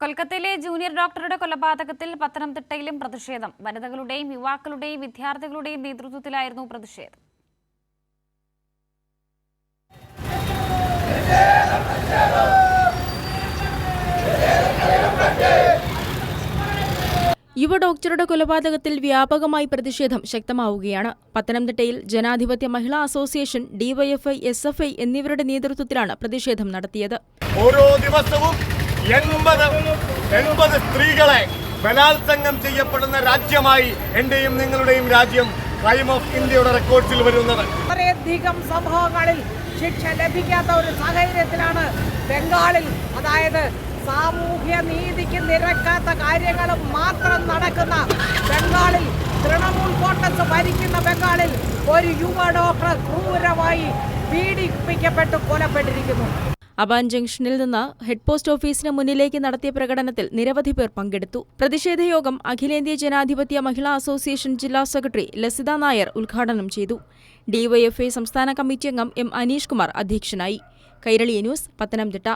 കൊൽക്കത്തയിലെ ജൂനിയർ ഡോക്ടറുടെ കൊലപാതകത്തിൽ പത്തനംതിട്ടയിലും പ്രതിഷേധം. വനിതകളുടെയും യുവാക്കളുടെയും വിദ്യാർത്ഥികളുടെയും നേതൃത്വത്തിലായിരുന്നു പ്രതിഷേധം. യുവ ഡോക്ടറുടെ കൊലപാതകത്തിൽ വ്യാപകമായി പ്രതിഷേധം ശക്തമാവുകയാണ്. പത്തനംതിട്ടയിൽ Janadhipathya Mahila association DYFI S F I എന്നിവരുടെ നേതൃത്വത്തിലാണ് പ്രതിഷേധം നടത്തിയത്. ഓരോ ദിവസവും എൺപത് സ്ത്രീകളെ ബലാത്സംഗം ചെയ്യപ്പെടുന്ന രാജ്യമായി എന്റെയും നിങ്ങളുടെയും രാജ്യം ക്രൈം ഓഫ് ഇന്ത്യയുടെ റെക്കോർഡ്സിൽ വരുന്നത്. വളരെയധികം സംഭവങ്ങളിൽ ശിക്ഷ ലഭിക്കാത്ത ഒരു സാഹചര്യത്തിലാണ് ബംഗാളിൽ അതായത് സാമൂഹ്യ നീതിക്ക് നിരക്കാത്ത കാര്യങ്ങൾ മാത്രം നടക്കുന്ന ബംഗാളിൽ തൃണമൂൽ കോൺഗ്രസ് ഭരിക്കുന്ന ബംഗാളിൽ ഒരു യുവ ഡോക്ടർ ക്രൂരമായി പീഡിപ്പിക്കപ്പെട്ട് കൊലപ്പെട്ടിരിക്കുന്നു അബാൻ ജംഗ്ഷനിൽ നിന്ന് ഹെഡ് പോസ്റ്റ് ഓഫീസിന് മുന്നിലേക്ക് നടത്തിയ പ്രകടനത്തിൽ നിരവധി പേർ പങ്കെടുത്തു. പ്രതിഷേധ യോഗം അഖിലേന്ത്യാ ജനാധിപത്യ മഹിളാ അസോസിയേഷൻ ജില്ലാ സെക്രട്ടറി ലസിത നായർ ഉദ്ഘാടനം ചെയ്തു. ഡിവൈഎഫ്ഐ സംസ്ഥാന കമ്മിറ്റി അംഗം എം അനീഷ് കുമാർ അധ്യക്ഷനായി. കൈരളി ന്യൂസ് പത്തനംതിട്ട.